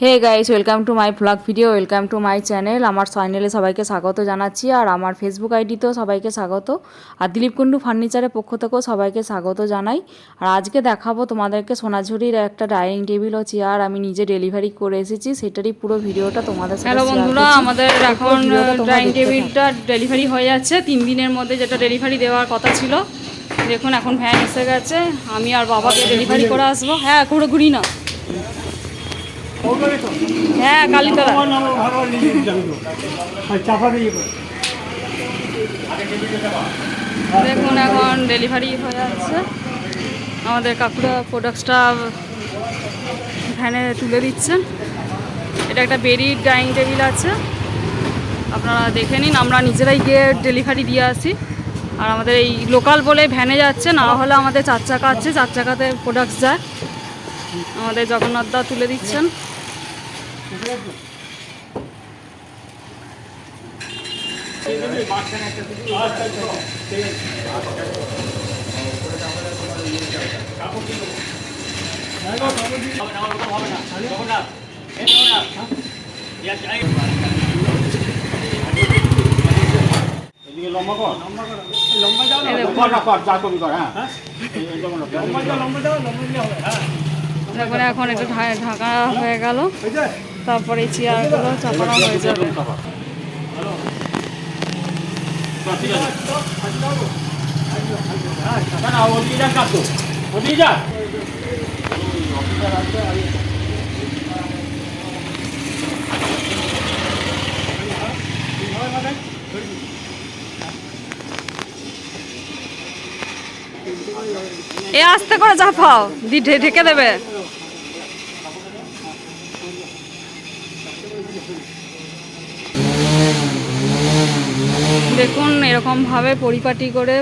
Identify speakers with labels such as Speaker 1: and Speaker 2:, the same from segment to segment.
Speaker 1: Hey guys welcome to my blog video welcome to my channel আমার চ্যানেলে সবাইকে স্বাগত জানাচ্ছি আর আমার ফেসবুক আইডিতেও সবাইকে স্বাগত। আর দিলীপ কুণ্ডু ফার্নিচারের পক্ষ থেকেও সবাইকে স্বাগত জানাই। আর আজকে দেখাবো তোমাদেরকে সোনাঝুরির একটা ডাইনিং টেবিল ও চেয়ার আমি নিজে ডেলিভারি করে এসেছি সেটারই পুরো ভিডিওটা তোমাদের সাথে
Speaker 2: হ্যালো বন্ধুরা আমাদের এখন
Speaker 1: থাকো।
Speaker 2: টেবিলটা ডেলিভারি হয়ে যাচ্ছে। তিন দিনের মধ্যে যেটা ডেলিভারি দেওয়ার কথা ছিল দেখুন এখন ভ্যান এসে গেছে। আমি আর বাবাকে ডেলিভারি করে আসব। হ্যাঁ ঘুরে ঘুরি না। হ্যাঁ কালীতলা। দেখুন এখন ডেলিভারি হয়ে যাচ্ছে। আমাদের কাকুরা প্রোডাক্টসটা ভ্যানে তুলে দিচ্ছেন। এটা একটা বেরির ডাইনিং টেবিল আছে। আপনারা দেখে নিন আমরা নিজেরাই গিয়ে ডেলিভারি দিয়ে আসি। আর আমাদের এই লোকাল বলে ভ্যানে যাচ্ছে না হলে আমাদের চার চাকা আছে চার চাকাতে প্রোডাক্টস যায়। আমাদের জগন্নাথ দা তুলে দিচ্ছেন।
Speaker 3: লম্বা কর লম্বা যাও
Speaker 2: এই
Speaker 3: কর যা করবি কর হ্যাঁ লম্বা যাও লম্বা যাও লম্বা দিয়ে হ্যাঁ।
Speaker 2: এখন একটু ঢাকা হয়ে গেল। তারপরে চেয়ারগুলো চাপানো হয়ে যাবে। এ আস্তে করে চাপাও দি ঢেকে দেবে। দেখুন, এরকমভাবে পরিপাটি করে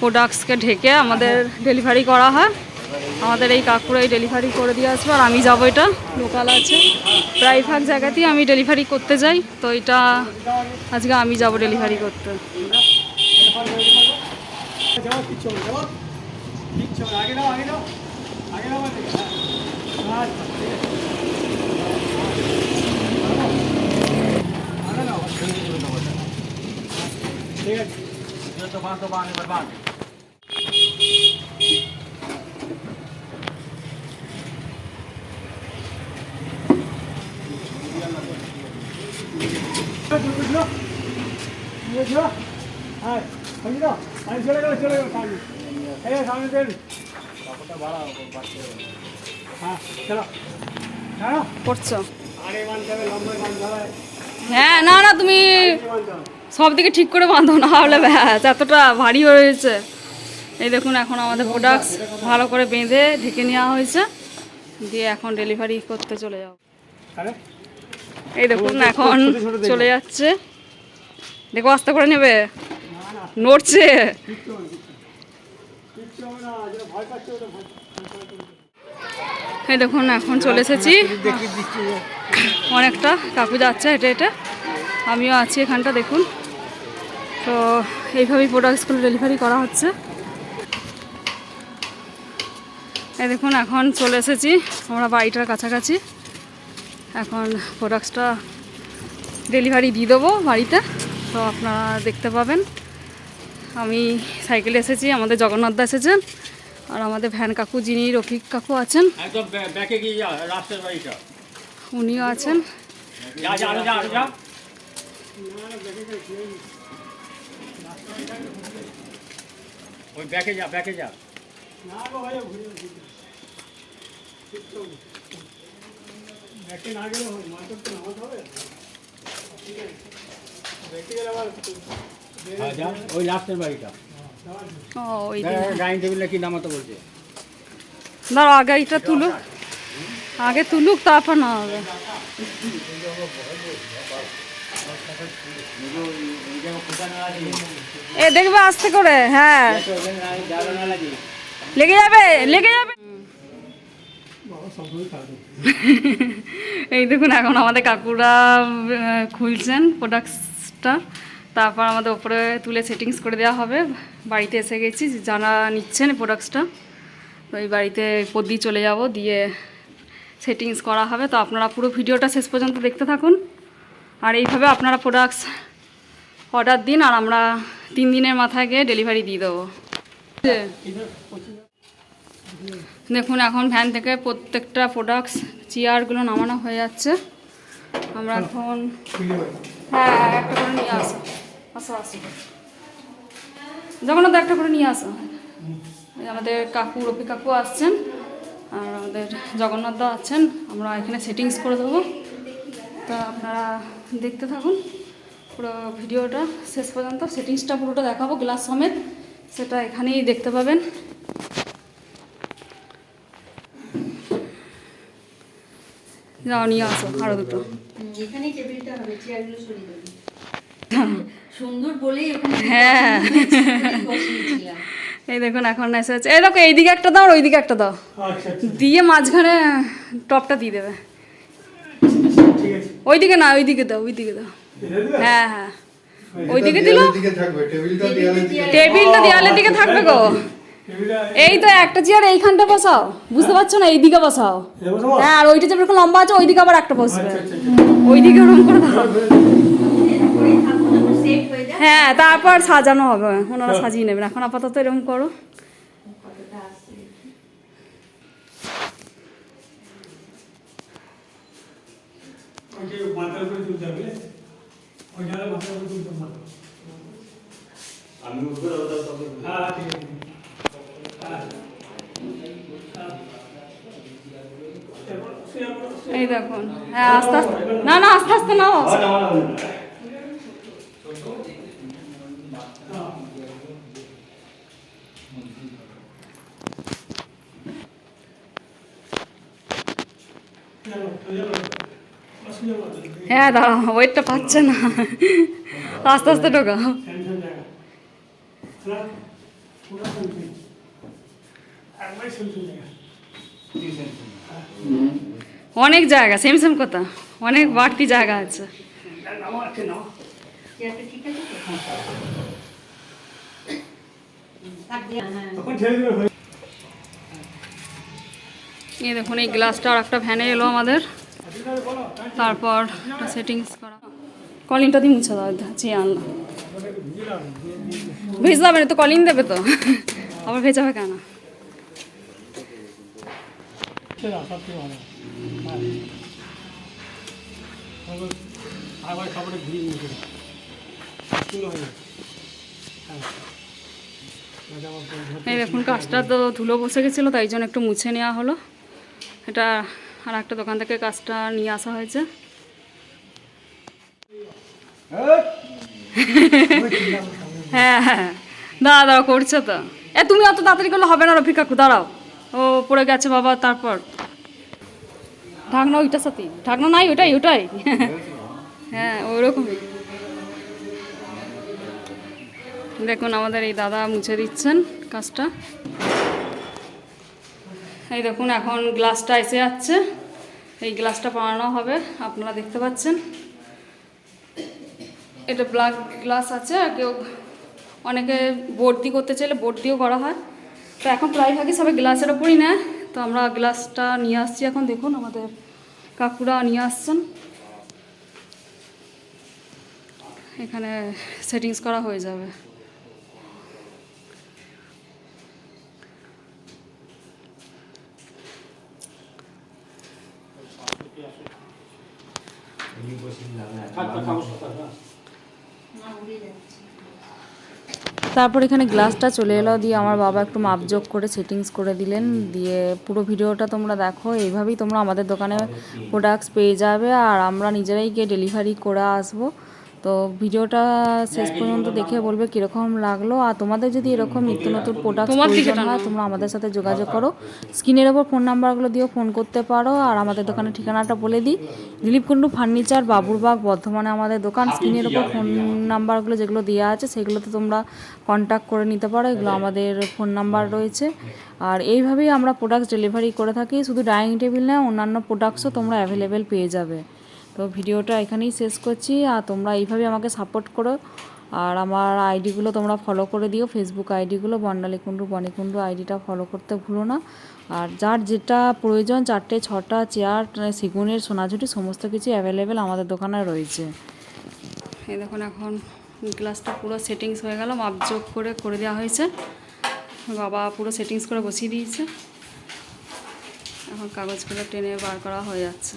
Speaker 2: প্রোডাক্টসকে ঢেকে আমাদের ডেলিভারি করা হয়। আমাদের এই কাকুরাই ডেলিভারি করে দিয়ে আসবে, আর আমি যাব এটা লোকাল আছে। প্রায় ভাগ জায়গাতেই আমি ডেলিভারি করতে যাই, তো এটা আজকে আমি যাব ডেলিভারি করতে।
Speaker 3: আগে আগে আগে আচ্ছা দাও ঠিক আছে বুঝলো হ্যাঁ আমি চলে গেল চলে গেল সামনে এই সামনে দেন হ্যাঁ চলো হ্যাঁ
Speaker 2: করছ
Speaker 3: হবে লম্বা
Speaker 2: হ্যাঁ না না, তুমি সব দিকে ঠিক করে বাঁধো না হলে ব্যাস এতটা ভারী হয়েছে এই দেখুন এখন আমাদের প্রোডাক্টস ভালো করে বেঁধে ঢেকে নেওয়া হয়েছে। দিয়ে এখন ডেলিভারি করতে চলে যাও এই দেখুন এখন চলে যাচ্ছে। দেখো আস্তে করে নেবে। নড়ছে। এই দেখুন এখন চলে এসেছি। অনেকটা কাকু যাচ্ছে হেঁটে হেঁটে। আমিও আছি এখানটা দেখুন। তো এইভাবেই প্রোডাক্টসগুলো ডেলিভারি করা হচ্ছে। এই দেখুন এখন চলে এসেছি আমরা বাড়িটার কাছাকাছি। এখন প্রোডাক্টসটা ডেলিভারি দিয়ে দেবো বাড়িতে। তো আপনারা দেখতে পাবেন আমি সাইকেলে এসেছি আমাদের জগন্নাথ দা এসেছেন আর আমাদের ভ্যান কাকু যিনি রফিক কাকু আছেন উনিও আছেন।
Speaker 3: যা যা ওই ব্যাকে যা ব্যাকে যা। ব্যাকে না গেলে মাথা তো নামাতে হবে হ্যাঁ, যা, ওই লাস্টের বাড়িটা।
Speaker 2: ও ওই দিকে।
Speaker 3: ডাইনিং টেবিলে কি নামাতে বলছে?
Speaker 2: দাঁড়াও আগে এটা তুলুক। আগে তুলুক তারপর না হবে এ, দেখবে আস্তে করে হ্যাঁ। লেগে যাবে লেগে যাবে। এই দেখুন, এখন আমাদের কাকুরা খুলছেন প্রোডাক্টসটা তারপর আমাদের ওপরে তুলে সেটিংস করে দেওয়া হবে। বাড়িতে এসে গেছি, যারা নিচ্ছেন প্রোডাক্টসটা তো এই বাড়িতে পর দিয়ে চলে যাব, দিয়ে সেটিংস করা হবে। তো আপনারা পুরো ভিডিওটা শেষ পর্যন্ত দেখতে থাকুন। আর এইভাবে আপনারা প্রোডাক্টস অর্ডার দিন আর আমরা তিন দিনের মাথায় গিয়ে ডেলিভারি দিয়ে দেবো। দেখুন, এখন ভ্যান থেকে প্রত্যেকটা প্রোডাক্টস চেয়ারগুলো নামানো হয়ে যাচ্ছে। আমরা এখন হ্যাঁ একটা করে নিয়ে আসো। আসো আসো। একটা করে নিয়ে আসো। আমাদের কাকু রফি কাকু আসছেন। আর আমাদের জগন্নাথ দা আছেন। আমরা এখানে সেটিংস করে দেবো। তা আপনারা দেখতে থাকুন পুরো ভিডিওটা। শেষ পর্যন্ত সেটিংসটা পুরোটা দেখাবো গ্লাস সমেত। সেটা এখানেই দেখতে পাবেন। যাও নিয়ে আসো আরও দুটো।
Speaker 4: এখানেই টেবিলটা হবে চেয়ারগুলো সরিয়ে দেবে। সুন্দর বলেই
Speaker 2: হ্যাঁ। এই দেখুন এখন এসেছে এই দেখো এইদিকে একটা দাও আর ওইদিকে একটা দাও।
Speaker 3: আচ্ছা আচ্ছা।
Speaker 2: দিয়ে মাঝখানে টপটা দিয়ে দেবে। ওইদিকে না, ওইদিকে দাও ওইদিকে দাও। হ্যাঁ হ্যাঁ। ওইদিকে দিল?
Speaker 5: টেবিলটা
Speaker 2: দেওয়ালের দিকে থাকবে গো। এই তো একটা চেয়ার এইখানটা বসাও। বুঝতে পারছ না? এইদিকে বসাও। হ্যাঁ আর ওইটা যেরকম লম্বা আছে, ওইদিকে আবার একটা বসবে। ওইদিকে ওরকম করে দাও।
Speaker 4: হ্যাঁ
Speaker 2: তারপর সাজানো হবে। ওনারা সাজিয়ে নেবেন। এখন আপাতত এরকম করো
Speaker 4: কতটা আসছে
Speaker 3: ওই যে মাথার উপরে তুলতে হবে ওই জায়গায় মাথার উপরে তুলতে হবে
Speaker 6: আমি উঠবো দাদা তবে
Speaker 3: হ্যাঁ ঠিক আছে হ্যাঁ। হ্যাঁ। এরপর সে এরপর- সে-
Speaker 2: এই দেখুন হ্যাঁ আস্তে আস্তে না না আস্তে আস্তে নাও
Speaker 6: না না
Speaker 2: হ্যাঁ দাঁড়াও ওয়েটটা পাচ্ছে না। আস্তে আস্তে
Speaker 3: জায়গা।
Speaker 2: অনেক জায়গা সেম সেম কথা। অনেক বাড়তি জায়গা আছে। এই দেখুন, এই গ্লাসটা আর একটা ভ্যানে এলো আমাদের। তারপর সেটিংস করা। কলিংটা দিয়ে মুছে দাও চেয়ে আনলাম ভেজে যাবে না তো কলিং দেবে তো। আবার ভেজাবে কেন
Speaker 3: ঠিক হবে। ধরতে-
Speaker 2: এই দেখুন, কাজটা তো ধুলো বসে গেছিল, তাই জন্য একটু মুছে নেওয়া হলো। এটা আর একটা দোকান থেকে কাজটা নিয়ে আসা হয়েছে। হ্যাঁ হ্যাঁ। দাঁড়া দাঁড়া করছে তো। এ, তুমি অত তাড়াতাড়ি করলে হবে না, রফিক কাকু দাঁড়াও। ও পড়ে গেছে বাবা, তারপর। ঢাকনা ওইটার সাথে। ঢাকনা নাই, ওটাই ওটাই। হ্যাঁ ওইরকমই দেখুন, আমাদের এই দাদা মুছে দিচ্ছেন কাজটা। এই দেখুন, এখন গ্লাসটা এসে যাচ্ছে। এই গ্লাসটা বানানো হবে, আপনারা দেখতে পাচ্ছেন। এটা ব্ল্যাক গ্লাস আছে, আর কেউ অনেকে দিয়ে করতে চাইলে বোর্ড দিয়েও করা হয়। তো এখন প্রায়ভাগই সবাই গ্লাসের ওপরই নেয়। তো আমরা গ্লাসটা নিয়ে আসছি এখন, দেখুন, আমাদের কাকুরা নিয়ে আসছেন। এখানে সেটিংস করা হয়ে যাবে
Speaker 3: থাক, থাক, থাক, থাক, থাক।
Speaker 4: না উড়ে যাচ্ছে
Speaker 1: তারপর এখানে গ্লাসটা চলে এলো দিয়ে আমার বাবা একটু মাপজোক করে সেটিংস করে দিলেন। দিয়ে পুরো ভিডিওটা তোমরা দেখো, এইভাবেই তোমরা আমাদের দোকানে প্রোডাক্টস পেয়ে যাবে। আর আমরা নিজেরাই গিয়ে ডেলিভারি করে আসব। তো ভিডিওটা শেষ পর্যন্ত দেখে বলবে কীরকম লাগল। আর তোমাদের যদি এরকম নিত্য নতুন প্রোডাক্ট প্রয়োজন হয় তোমরা আমাদের সাথে যোগাযোগ করো। স্ক্রিনের ওপর ফোন নাম্বারগুলো দিয়েও ফোন করতে পারো। আর আমাদের দোকানের ঠিকানাটা বলে দিই। দিলীপ কুণ্ডু ফার্নিচার বাবুরবাগ বর্ধমানে আমাদের দোকান। স্ক্রিনের ওপর ফোন নাম্বারগুলো যেগুলো দেওয়া আছে সেগুলোতে তোমরা কন্ট্যাক্ট করে নিতে পারো। এগুলো আমাদের ফোন নাম্বার রয়েছে। আর এইভাবেই আমরা প্রোডাক্টস ডেলিভারি করে থাকি। শুধু ডাইনিং টেবিল নয় অন্যান্য প্রোডাক্টসও তোমরা অ্যাভেলেবেল পেয়ে যাবে। তো ভিডিওটা এখানেই শেষ করছি, আর তোমরা এইভাবে আমাকে সাপোর্ট করো। আর আমার আইডিগুলো তোমরা ফলো করে দিও ফেসবুক আইডিগুলো বন্ডালি কুণ্ডু বনিকুণ্ডু আইডিটা ফলো করতে ভুলো না। আর যার যেটা প্রয়োজন, চারটে, ছটা, চেয়ার, সেগুনের, সোনাঝুটি, সমস্ত কিছু অ্যাভেলেবেল আমাদের দোকানে রয়েছে।
Speaker 2: এই দেখুন এখন গ্লাসটা পুরো সেটিংস হয়ে গেল, মাপজোক করে করে দেওয়া হয়েছে। বাবা পুরো সেটিংস করে বসিয়ে দিয়েছে। এখন কাগজগুলো টেনে বার করা হয়ে যাচ্ছে।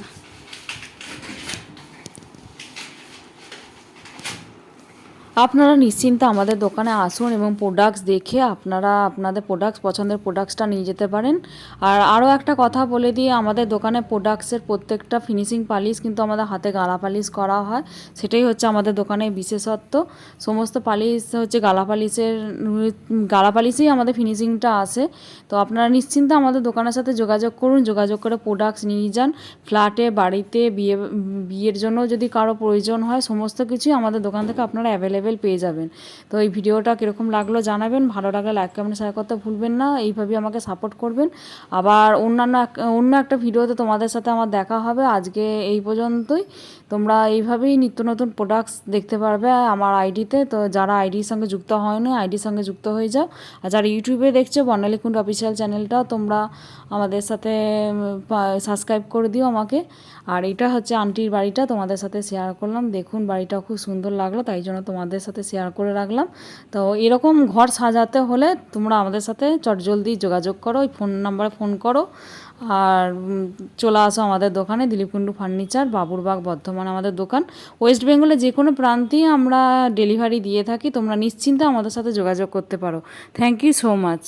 Speaker 1: আপনারা নিশ্চিন্তে আমাদের দোকানে আসুন এবং প্রোডাক্টস দেখে আপনারা আপনাদের প্রোডাক্টস পছন্দের প্রোডাক্টসটা নিয়ে যেতে পারেন। আর আরও একটা কথা বলে দিয়ে আমাদের দোকানে প্রোডাক্টসের প্রত্যেকটা ফিনিশিং পালিশ কিন্তু আমাদের হাতে গালা পালিশ করা হয়। সেটাই হচ্ছে আমাদের দোকানের বিশেষত্ব। সমস্ত পালিশ হচ্ছে গালা পালিশের, গালা পালিশেই আমাদের ফিনিশিংটা আসে। তো আপনারা নিশ্চিন্তে আমাদের দোকানের সাথে যোগাযোগ করুন, যোগাযোগ করে প্রোডাক্টস নিয়ে যান। ফ্ল্যাটে বাড়িতে, বিয়ে, বিয়ের জন্য যদি কারও প্রয়োজন হয়, সমস্ত কিছুই আমাদের দোকান থেকে আপনারা অ্যাভেলেবেল পেয়ে যাবেন। তো এই ভিডিওটা কীরকম লাগল জানাবেন, ভালো লাগলে লাইক কমেন্ট শেয়ার করতে ভুলবেন না। এইভাবেই আমাকে সাপোর্ট করবেন। আবার অন্যান্য অন্য একটা ভিডিওতে তোমাদের সাথে আমার দেখা হবে। আজকে এই পর্যন্তই। তোমরা এইভাবেই নিত্য নতুন প্রোডাক্টস দেখতে পারবে আমার আইডিতে। তো যারা আইডির সঙ্গে যুক্ত হয়নি, আইডির সঙ্গে যুক্ত হয়ে যাও। আর যারা ইউটিউবে দেখছ, বর্ণালী কুণ্ড অফিসিয়াল চ্যানেলটাও তোমরা আমাদের সাথে সাবস্ক্রাইব করে দিও আমাকে। আর এটা হচ্ছে আন্টির বাড়িটা, তোমাদের সাথে শেয়ার করলাম। দেখুন বাড়িটা খুব সুন্দর লাগল, তাই জন্য তোমাদের সাথে শেয়ার করে রাখলাম। তো এরকম ঘর সাজাতে হলে তোমরা আমাদের সাথে চটজলদি যোগাযোগ করো, ওই ফোন নাম্বারে ফোন করো। আর চলে আসো আমাদের দোকানে দিলীপ কুণ্ডু ফার্নিচার বাবুরবাগ, বর্ধমান আমাদের দোকান। ওয়েস্ট বেঙ্গলে যে কোনো প্রান্তেই আমরা ডেলিভারি দিয়ে থাকি, তোমরা নিশ্চিন্তে আমাদের সাথে যোগাযোগ করতে পারো। Thank you so much